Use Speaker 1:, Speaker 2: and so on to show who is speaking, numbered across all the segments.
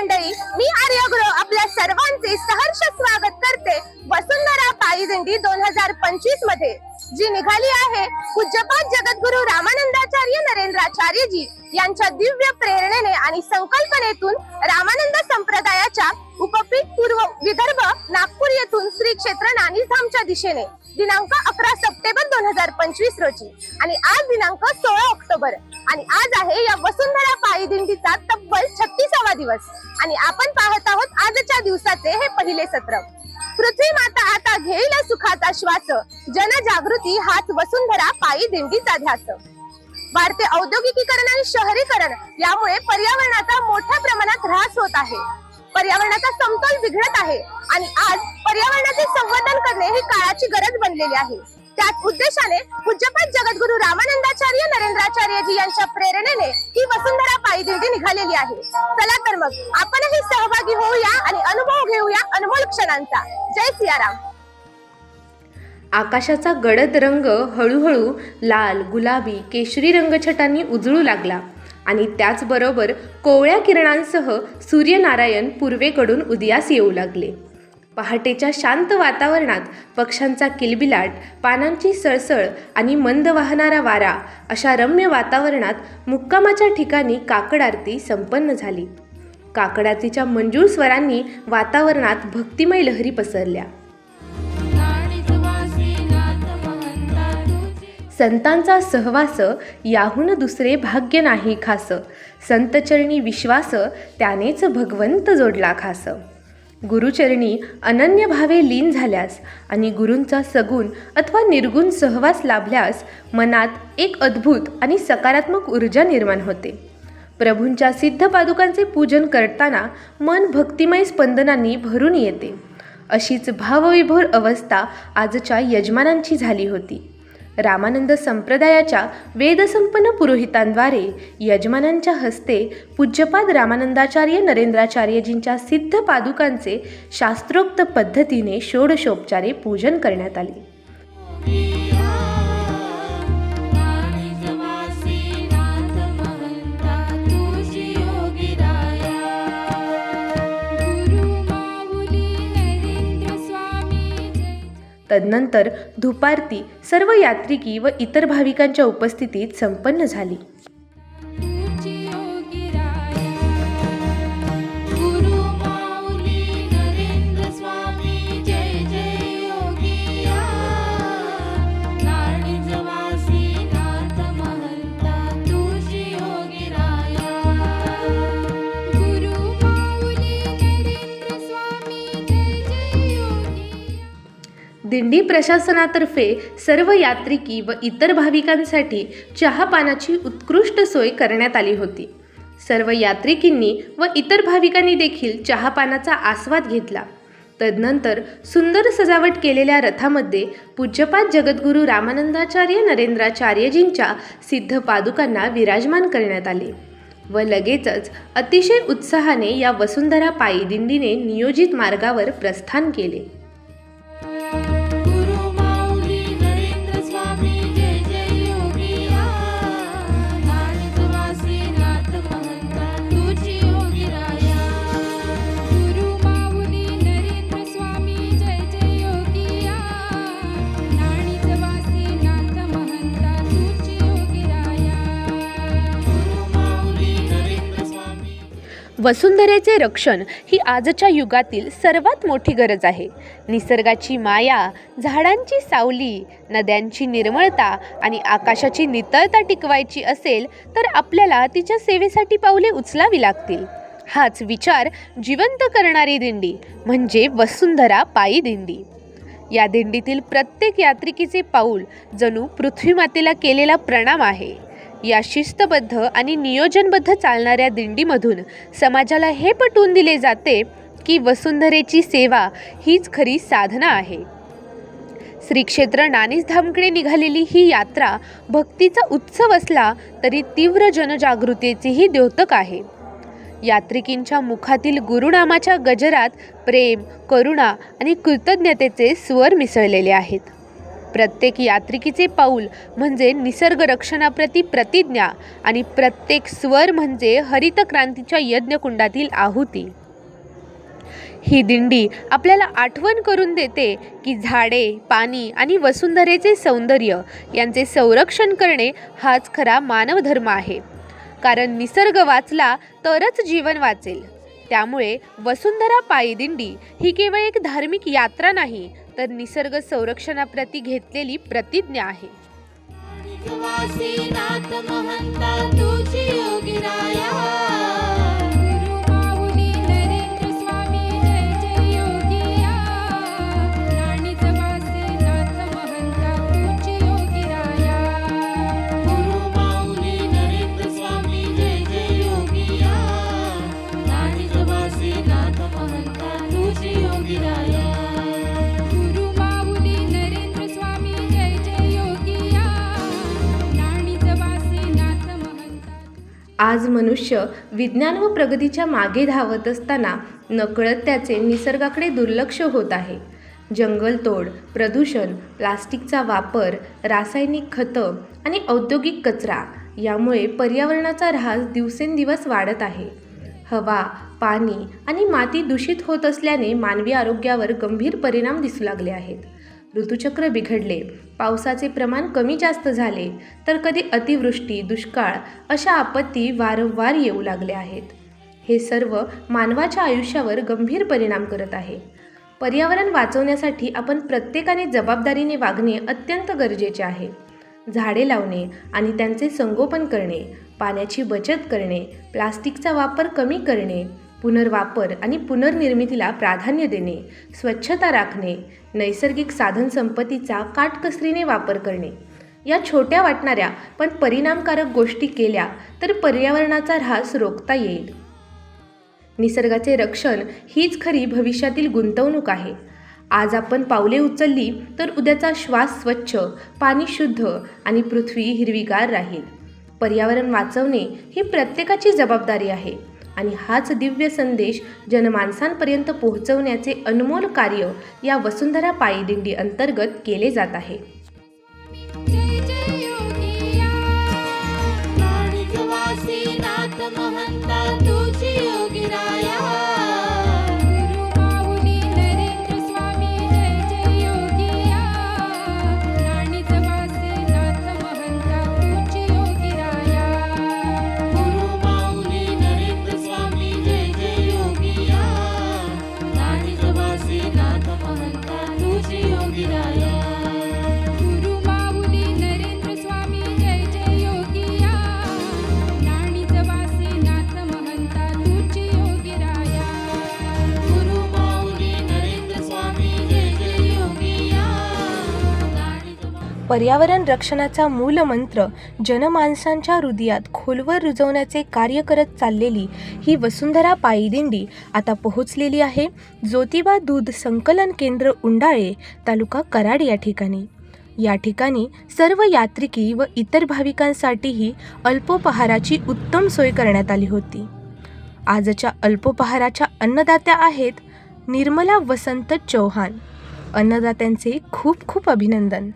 Speaker 1: मंडळी मी आर्यगुरु आपल्या सर्वांचे सहर्ष स्वागत करते वसुंधरा पायी दिंडी दोन हजार पंचवीसमध्ये जी निघाली आहे पूज्यपाद जगद्गुरु रामानंदाचार्य नरेंद्राचार्यजी यांच्या दिव्य प्रेरणेने आणि संकल्पनेतून रामानंद संप्रदायाच्या उपपीठ पूर्व विदर्भ नागपूर येथून श्री क्षेत्र नाणीधामच्या दिशेने. दिनांक अकरा सप्टेंबर दोन हजार पंचवीस रोजी. आणि आज दिनांक सोळा ऑक्टोबर. आणि आज आहे या वसुंधरा पायी दिंडीचा तब्बल छत्तीसावा दिवस. आणि आपण पाहत आहोत आजच्या दिवसाचे हे पहिले सत्र. पृथ्वी माता आता घेईल सुखाचा श्वास. जनजागृती हाच वसुंधरा पायी दिंडीचा ध्यास. वाढते औद्योगिकीकरण आणि शहरीकरण यामुळे पर्यावरणाचा मोठ्या प्रमाणात ऱ्हास होत आहे. पर्यावरणाचा समतोल बिघडत आहे. आणि आज पर्यावरणाचे संवर्धन करणे ही काळाची गरज बनलेली आहे. त्याच उद्देशाने पूज्यपाद जगद्गुरु रामानंदाचार्य नरेंद्राचार्यजी यांच्या प्रेरणेने ही वसुंधरा पायी दिंडी निघालेली आहे. चला तर मग आपणही सहभागी होऊया आणि अनुभव घेऊया अनमोल क्षणांचा. जय सियाराम.
Speaker 2: आकाशाचा गडद रंग हळूहळू लाल गुलाबी केशरी रंगछटांनी उजळू लागला आणि त्याचबरोबर कोवळ्या किरणांसह सूर्यनारायण पूर्वेकडून उदयास येऊ लागले. पहाटेच्या शांत वातावरणात पक्ष्यांचा किलबिलाट पानांची सळसळ आणि मंद वाहणारा वारा अशा रम्य वातावरणात मुक्कामाच्या ठिकाणी काकड आरती संपन्न झाली. काकड आरतीच्या मंजूळ स्वरांनी वातावरणात भक्तिमय लहरी पसरल्या. संतांचा सहवास याहून दुसरे भाग्य नाही खास. संतचरणी विश्वास त्यानेच भगवंत जोडला खास. गुरुचरणी अनन्य भावे लीन झाल्यास आणि गुरूंचा सगुण अथवा निर्गुण सहवास लाभल्यास मनात एक अद्भुत आणि सकारात्मक ऊर्जा निर्माण होते. प्रभूंच्या सिद्ध पादुकांचे पूजन करताना मन भक्तिमय स्पंदनांनी भरून येते. अशीच भावविभोर अवस्था आजच्या यजमानांची झाली होती. रामानंद संप्रदायाच्या वेदसंपन्न पुरोहितांद्वारे यजमानांच्या हस्ते पूज्यपाद रामानंदाचार्य नरेंद्राचार्यजींच्या सिद्ध पादुकांचे शास्त्रोक्त पद्धतीने षोडशोपचारे पूजन करण्यात आले. तदनंतर धुपारती सर्व यात्रिकी व इतर भाविकांच्या उपस्थितीत संपन्न झाली. दिंडी प्रशासनातर्फे सर्व यात्रिकी व इतर भाविकांसाठी चहापानाची उत्कृष्ट सोय करण्यात आली होती. सर्व यात्रिकींनी व इतर भाविकांनी देखील चहापानाचा आस्वाद घेतला. तदनंतर सुंदर सजावट केलेल्या रथामध्ये पूज्यपाद जगद्गुरू रामानंदाचार्य नरेंद्राचार्यजींच्या सिद्ध पादुकांना विराजमान करण्यात आले व लगेचच अतिशय उत्साहाने या वसुंधरा पायी दिंडीने नियोजित मार्गावर प्रस्थान केले. वसुंधरेचे रक्षण ही आजच्या युगातील सर्वात मोठी गरज आहे. निसर्गाची माया झाडांची सावली नद्यांची निर्मळता आणि आकाशाची नितळता टिकवायची असेल तर आपल्याला तिच्या सेवेसाठी पावले उचलावी लागतील. हाच विचार जिवंत करणारी दिंडी म्हणजे वसुंधरा पायी दिंडी. या दिंडीतील प्रत्येक यात्रिकीचे पाऊल जणू पृथ्वीमातेला केलेला प्रणाम आहे. या शिस्तबद्ध आणि नियोजनबद्ध चालणाऱ्या दिंडीमधून समाजाला हे पटवून दिले जाते की वसुंधरेची सेवा हीच खरी साधना आहे. श्री क्षेत्र नाणीसधामकडे निघालेली ही यात्रा भक्तीचा उत्सव असला तरी तीव्र जनजागृतीचेही द्योतक आहे. यात्रिकींच्या मुखातील गुरुनामाच्या गजरात प्रेम करुणा आणि कृतज्ञतेचे स्वर मिसळलेले आहेत. प्रत्येक यात्रिकीचे पाऊल म्हणजे निसर्ग रक्षणाप्रती प्रतिज्ञा आणि प्रत्येक स्वर म्हणजे हरित क्रांतीच्या यज्ञकुंडातील आहुती. ही दिंडी आपल्याला आठवण करून देते की झाडे पाणी आणि वसुंधरेचे सौंदर्य यांचे संरक्षण करणे हाच खरा मानवधर्म आहे. कारण निसर्ग वाचला तरच जीवन वाचेल. त्यामुळे वसुंधरा पायी दिंडी ही केवळ एक धार्मिक यात्रा नाही तर निसर्ग संरक्षणाप्रती घेतलेली प्रतिज्ञा आहे.
Speaker 3: महंता तुझी योगिराया.
Speaker 4: आज मनुष्य विज्ञान व प्रगतीच्या मागे धावत असताना नकळत त्याचे निसर्गाकडे दुर्लक्ष होत आहे. जंगलतोड प्रदूषण प्लास्टिकचा वापर रासायनिक खतं आणि औद्योगिक कचरा यामुळे पर्यावरणाचा ऱ्हास दिवसेंदिवस वाढत आहे. हवा पाणी आणि माती दूषित होत असल्याने मानवी आरोग्यावर गंभीर परिणाम दिसू लागले आहेत. ऋतुचक्र बिघडले. पावसाचे प्रमाण कमी जास्त झाले तर कधी अतिवृष्टी दुष्काळ अशा आपत्ती वारंवार येऊ लागल्या आहेत. हे सर्व मानवाच्या आयुष्यावर गंभीर परिणाम करत आहे. पर्यावरण वाचवण्यासाठी आपण प्रत्येकाने जबाबदारीने वागणे अत्यंत गरजेचे आहे. झाडे लावणे आणि त्यांचे संगोपन करणे पाण्याची बचत करणे प्लास्टिकचा वापर कमी करणे पुनर्वापर आणि पुनर्निर्मितीला प्राधान्य देणे स्वच्छता राखणे नैसर्गिक साधनसंपत्तीचा काटकसरीने वापर करणे. या छोट्या वाटणाऱ्या पण परिणामकारक गोष्टी केल्या तर पर्यावरणाचा ऱ्हास रोखता येईल. निसर्गाचे रक्षण हीच खरी भविष्यातील गुंतवणूक आहे. आज आपण पावले उचलली तर उद्याचा श्वास स्वच्छ पाणी शुद्ध आणि पृथ्वी हिरवीगार राहील. पर्यावरण वाचवणे ही प्रत्येकाची जबाबदारी आहे. आणि हाच दिव्य संदेश जनमानसांपर्यंत पोहोचवण्याचे अनमोल कार्य या वसुंधरा पायीदिंडी अंतर्गत केले जात आहे.
Speaker 1: पर्यावरण रक्षणाचा मूलमंत्र जनमानसांच्या हृदयात खोलवर रुजवण्याचे कार्य करत चाललेली ही वसुंधरा पायीदिंडी आता पोहोचलेली आहे. ज्योतिबा दूध संकलन केंद्र उंडाळे तालुका कराड या ठिकाणी. या ठिकाणी सर्व यात्रिकी व इतर भाविकांसाठीही अल्पोपहाराची उत्तम सोय करण्यात आली होती. आजच्या अल्पोपहाराच्या अन्नदात्या आहेत निर्मला वसंत चौहान. अन्नदात्यांचे खूप खूप अभिनंदन.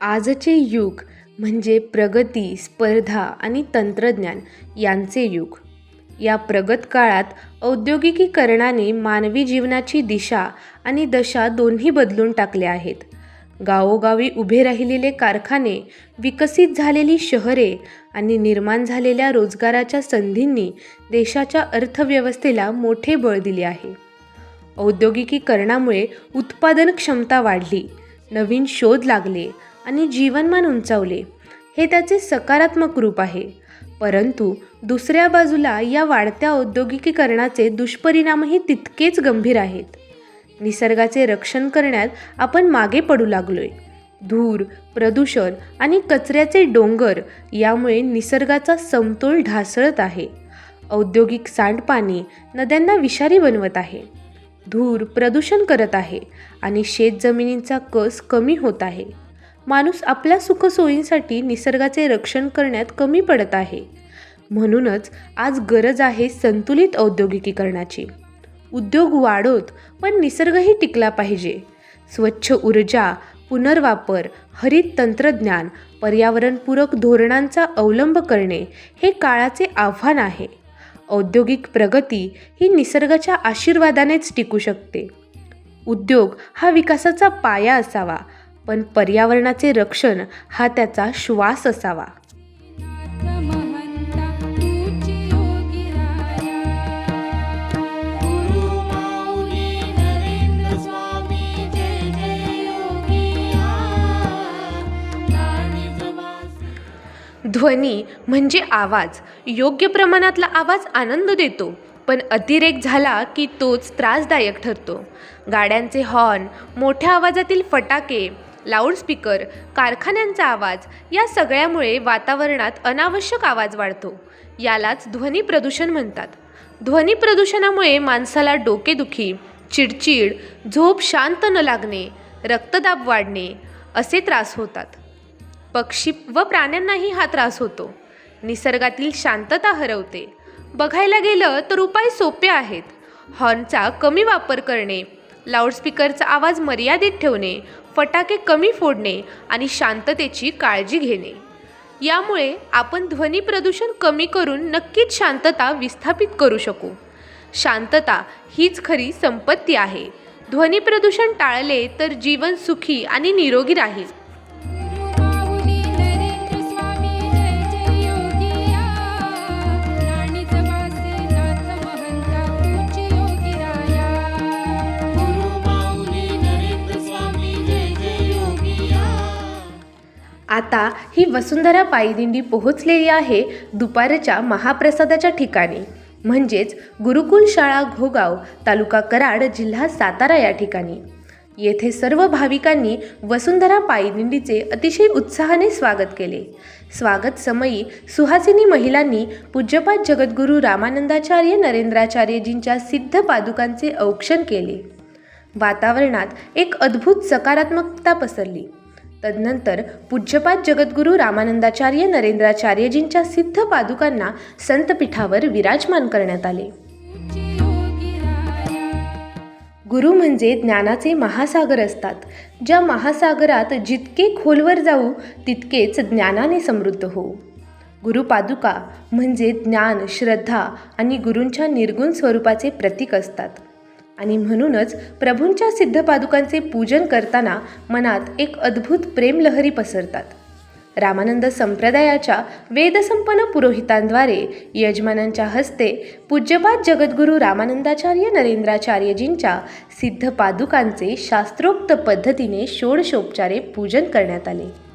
Speaker 2: आजचे युग म्हणजे प्रगती स्पर्धा आणि तंत्रज्ञान यांचे युग. या प्रगत काळात औद्योगिकीकरणाने मानवी जीवनाची दिशा आणि दशा दोन्ही बदलून टाकल्या आहेत. गावोगावी उभे राहिलेले कारखाने विकसित झालेली शहरे आणि निर्माण झालेल्या रोजगाराच्या संधींनी देशाच्या अर्थव्यवस्थेला मोठे बळ दिले आहे. औद्योगिकीकरणामुळे उत्पादन क्षमता वाढली नवीन शोध लागले आणि जीवनमान उंचावले. हे त्याचे सकारात्मक रूप आहे. परंतु दुसऱ्या बाजूला या वाढत्या औद्योगिकीकरणाचे दुष्परिणामही तितकेच गंभीर आहेत. निसर्गाचे रक्षण करण्यात आपण मागे पडू लागलोय. धूर प्रदूषण आणि कचऱ्याचे डोंगर यामुळे निसर्गाचा समतोल ढासळत आहे. औद्योगिक सांडपाणी नद्यांना विषारी बनवत आहे. धूर प्रदूषण करत आहे आणि शेतजमिनींचा कस कमी होत आहे.
Speaker 4: माणूस आपल्या सुखसोयींसाठी निसर्गाचे रक्षण करण्यात कमी पडत आहे. म्हणूनच आज गरज आहे संतुलित औद्योगिकीकरणाची. उद्योग वाढोत पण निसर्गही टिकला पाहिजे. स्वच्छ ऊर्जा पुनर्वापर हरित तंत्रज्ञान पर्यावरणपूरक धोरणांचा अवलंब करणे हे काळाचे आव्हान आहे. औद्योगिक प्रगती ही निसर्गाच्या आशीर्वादानेच टिकू शकते. उद्योग हा विकासाचा पाया असावा पण पर्यावरणाचे रक्षण हा त्याचा श्वास असावा. ध्वनी म्हणजे आवाज. योग्य प्रमाणातला आवाज आनंद देतो पण अतिरेक झाला की तोच त्रासदायक ठरतो. गाड्यांचे हॉर्न मोठ्या आवाजातील फटाके लाऊडस्पीकर कारखान्यांचा आवाज या सगळ्यामुळे वातावरणात अनावश्यक आवाज वाढतो. यालाच ध्वनी प्रदूषण म्हणतात. ध्वनी प्रदूषणामुळे माणसाला डोकेदुखी चिडचिड झोप शांत न लागणे रक्तदाब वाढणे असे त्रास होतात. पक्षी व प्राण्यांनाही हा त्रास होतो. निसर्गातील शांतता हरवते. बघायला गेलं तर उपाय सोपे आहेत. हॉर्नचा कमी वापर करणे लाऊडस्पीकरचा आवाज मर्यादित ठेवणे फटाके कमी फोडणे आणि शांततेची काळजी घेणे. यामुळे आपण ध्वनी प्रदूषण कमी करून नक्कीच शांतता विस्थापित करू शकू. शांतता हीच खरी संपत्ती आहे. ध्वनी प्रदूषण टाळले तर जीवन सुखी आणि निरोगी राहील. आता ही वसुंधरा पायदिंडी पोहोचलेली आहे दुपारच्या महाप्रसादाच्या ठिकाणी. म्हणजेच गुरुकुल शाळा घोगाव तालुका कराड जिल्हा सातारा या ठिकाणी. येथे सर्व भाविकांनी वसुंधरा पायदिंडीचे अतिशय उत्साहाने स्वागत केले. स्वागत समयी सुहासिनी महिलांनी पूज्यपाद जगद्गुरू रामानंदाचार्य नरेंद्राचार्यजींच्या सिद्ध पादुकांचे औक्षण केले. वातावरणात एक अद्भुत सकारात्मकता पसरली. तदनंतर पूज्यपाद जगद्गुरू रामानंदाचार्य नरेंद्राचार्यजींच्या सिद्ध पादुकांना संतपीठावर विराजमान करण्यात आले. गुरु म्हणजे ज्ञानाचे महासागर असतात. ज्या महासागरात जितके खोलवर जाऊ तितकेच ज्ञानाने समृद्ध होऊ. गुरुपादुका म्हणजे ज्ञान श्रद्धा आणि गुरूंच्या निर्गुण स्वरूपाचे प्रतीक असतात. आणि म्हणूनच प्रभूंच्या सिद्ध पादुकांचे पूजन करताना मनात एक अद्भुत प्रेमलहरी पसरतात. रामानंद संप्रदायाच्या वेदसंपन्न पुरोहितांद्वारे यजमानांच्या हस्ते पूज्यपाद जगद्गुरू रामानंदाचार्य नरेंद्राचार्यजींच्या सिद्ध पादुकांचे शास्त्रोक्त पद्धतीने षोडशोपचारे पूजन करण्यात आले.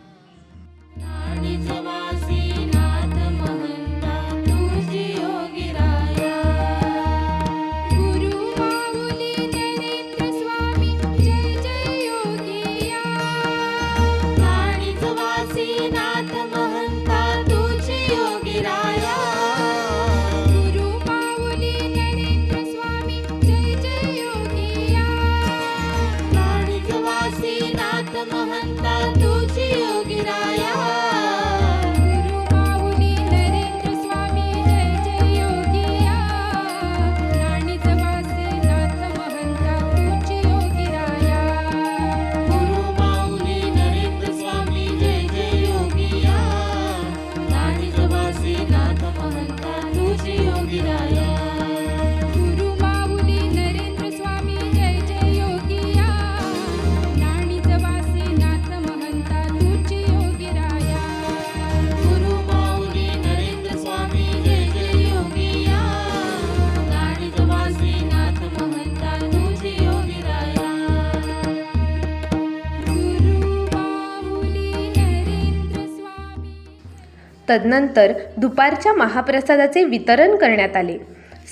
Speaker 4: तदनंतर दुपारच्या महाप्रसादाचे वितरण करण्यात आले.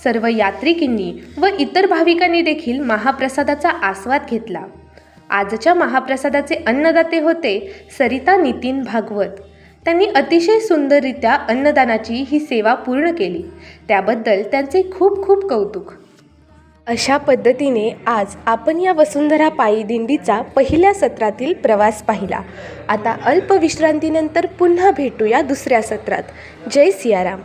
Speaker 4: सर्व यात्रिकींनी व इतर भाविकांनी देखील महाप्रसादाचा आस्वाद घेतला. आजच्या महाप्रसादाचे अन्नदाते होते सरिता नितीन भागवत. त्यांनी अतिशय सुंदररित्या अन्नदानाची ही सेवा पूर्ण केली. त्याबद्दल त्यांचे खूप खूप कौतुक.
Speaker 2: अशा पद्धतीने आज आपण या वसुंधरा पायी दिंडीचा पहिल्या सत्रातील प्रवास पाहिला. आता अल्प विश्रांतीनंतर पुन्हा भेटूया दुसऱ्या सत्रात. जय सियाराम.